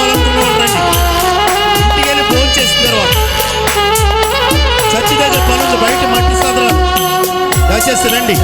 కావాలనుకున్నాడు రండి. ఇంటికి పనులు బయట మట్టి సాధన దయచేసి రండి.